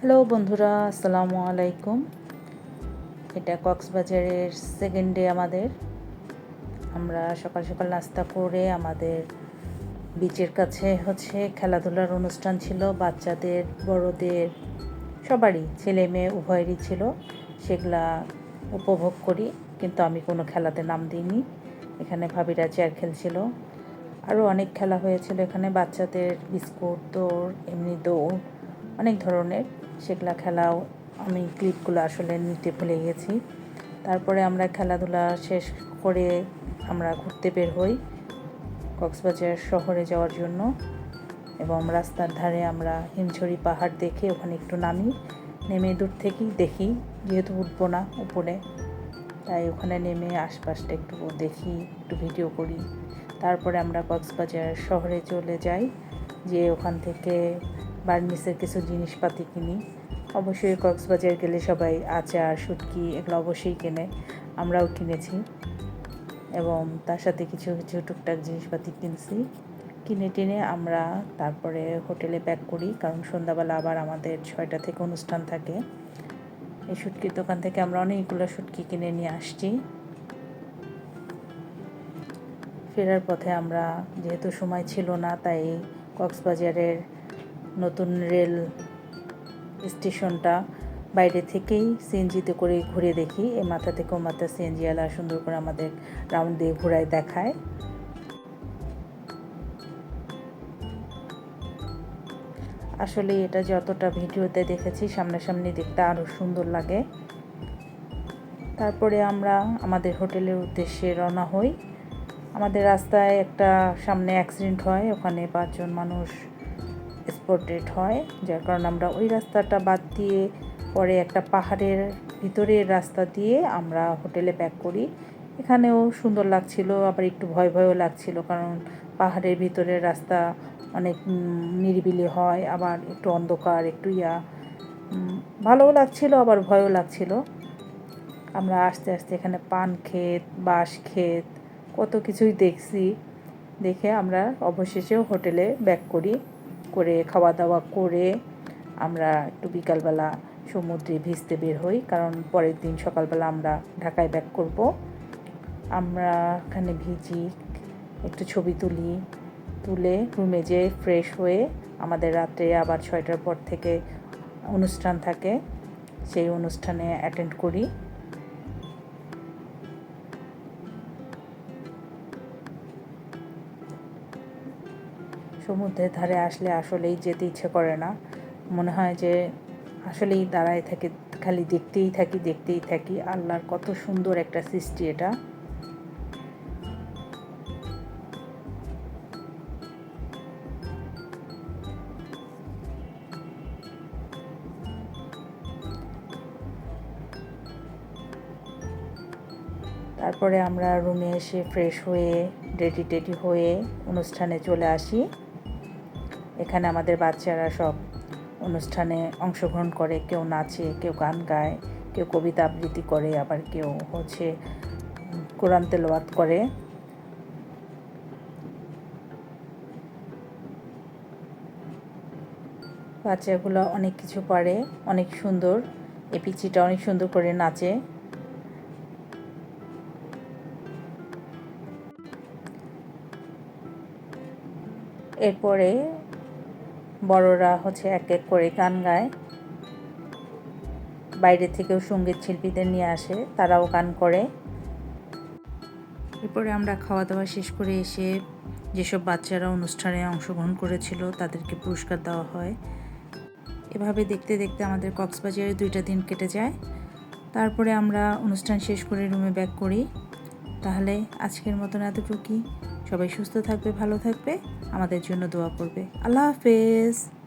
Hello বন্ধুরা, আসসালামু আলাইকুম। এটা কক্সবাজারের সেকেন্ড ডে আমাদের। আমরা সকাল সকাল নাস্তা করে আমাদের বিচের কাছে হচ্ছে খেলাধুলার অনুষ্ঠান ছিল। বাচ্চাদের, বড়দের, সবারই, ছেলে মেয়ে উভয়েরই ছিল। সেগুলা উপভোগ করি, কিন্তু আমি কোনো খেলাতে নাম দিইনি। এখানে ভাবিরা চেয়ার খেলছিল। আরও অনেক খেলা হয়েছিল এখানে। বাচ্চাদের বিস্কুট, দৌড়, এমনি দৌড়, অনেক ধরনের। সেগুলা খেলাও আমি ক্লিপগুলো আসলে নিতে ভুলে গেছি। তারপরে আমরা খেলাধুলা শেষ করে আমরা ঘুরতে বের হই কক্সবাজার শহরে যাওয়ার জন্য এবং রাস্তার ধারে আমরা হিমছড়ি পাহাড় দেখে ওখানে একটু নামি, নেমে দূর থেকেই দেখি, যেহেতু উঠবো না উপরে, তাই ওখানে নেমে আশপাশটা একটু দেখি, একটু ভিডিও করি। তারপরে আমরা কক্সবাজার শহরে চলে যাই যে ওখান থেকে বার্মিসের কিছু জিনিসপাতি কিনি। অবশ্যই কক্সবাজার গেলে সবাই আচার শুটকি এগুলো অবশ্যই কেনে। আমরাও কিনেছি। এবং তার সাথে কিছু কিছু টুকটাক জিনিসপাতি কিনছি। কিনে টিনে আমরা তারপরে হোটেলে প্যাক করি, কারণ সন্ধ্যাবেলা আবার আমাদের ছয়টা থেকে অনুষ্ঠান থাকে। এই শুটকির দোকান থেকে আমরা অনেকগুলো শুটকি কিনে নিয়ে আসছি। ফেরার পথে আমরা, যেহেতু সময় ছিল না, তাই কক্সবাজারের নতুন রেল স্টেশনটা বাইরে থেকেই সিএনজিতে করে ঘুরে দেখি। এ মাথা থেকে ও মাথা সিএনজি আলা সুন্দর করে আমাদের রাউন্ড দিয়ে ঘোরায় দেখায়। আসলে এটা যতটা ভিডিওতে দেখেছি, সামনাসামনি দেখতে আরও সুন্দর লাগে। তারপরে আমরা আমাদের হোটেলের উদ্দেশ্যে রওনা হই। আমাদের রাস্তায় একটা সামনে অ্যাক্সিডেন্ট হয়, ওখানে পাঁচজন মানুষ ডেট হয়, যার কারণে আমরা ওই রাস্তাটা বাদ দিয়ে পরে একটা পাহাড়ের ভিতরের রাস্তা দিয়ে আমরা হোটেলে প্যাক করি। এখানেও সুন্দর লাগছিল, আবার একটু ভয় ভয়ও লাগছিল, কারণ পাহাড়ের ভিতরের রাস্তা অনেক নিরিবিলি হয়, আবার একটু অন্ধকার, একটু ইয়া। ভালোও লাগছিল, আবার ভয়ও লাগছিল। আমরা আস্তে আস্তে এখানে পান ক্ষেত, বাঁশ ক্ষেত, কত কিছুই দেখছি। দেখে আমরা অবশেষেও হোটেলে ব্যাক করি। করে খাওয়া দাওয়া করে আমরা একটু বিকালবেলা সমুদ্রে ভিজতে বের হই, কারণ পরের দিন সকালবেলা আমরা ঢাকায় ব্যাক করব। আমরা এখানে ভিজি, একটু ছবি তুলি, তুলে রুমে যেয়ে ফ্রেশ হয়ে আমাদের রাত্রে আবার ছয়টার পর থেকে অনুষ্ঠান থাকে। সেই অনুষ্ঠানে অ্যাটেন্ড করি। সমুদ্রের ধারে আসলে আসলেই যেতে ইচ্ছে করে না। মনে হয় যে আসলেই দাঁড়ায় থাকে, খালি দেখতেই থাকি দেখতেই থাকি। আল্লাহর কত সুন্দর একটা সৃষ্টি এটা। তারপরে আমরা রুমে এসে ফ্রেশ হয়ে রেডি টেডি হয়ে অনুষ্ঠানে চলে আসি। এখানে আমাদের বাচ্চারা সব অনুষ্ঠানে অংশগ্রহণ করে, কেউ নাচে, কেউ গান গায়, কেউ কবিতা আবৃত্তি করে, আবার কেউ হচ্ছে কোরআন তেলাওয়াত করে। বাচ্চাগুলো অনেক কিছু পারে, অনেক সুন্দর। এই পিচিটা অনেক সুন্দর করে নাচে। এরপরে বড়রা হচ্ছে এক এক করে গান গায়। বাইরে থেকেও সংগীত শিল্পীদের নিয়ে আসে, তারাও গান করে। এরপরে আমরা খাওয়া দাওয়া শেষ করে এসে যেসব বাচ্চারা অনুষ্ঠানে অংশগ্রহণ করেছিল, তাদেরকে পুরস্কার দেওয়া হয়। এভাবে দেখতে দেখতে আমাদের কক্সবাজারে দুইটা দিন কেটে যায়। তারপরে আমরা অনুষ্ঠান শেষ করে রুমে ব্যাক করি। তাহলে আজকের মতন এতটুকুই। সবাই সুস্থ থাকবে ভালো থাকবে। আমাদের জন্য দোয়া করবে। আল্লাহ হাফেজ।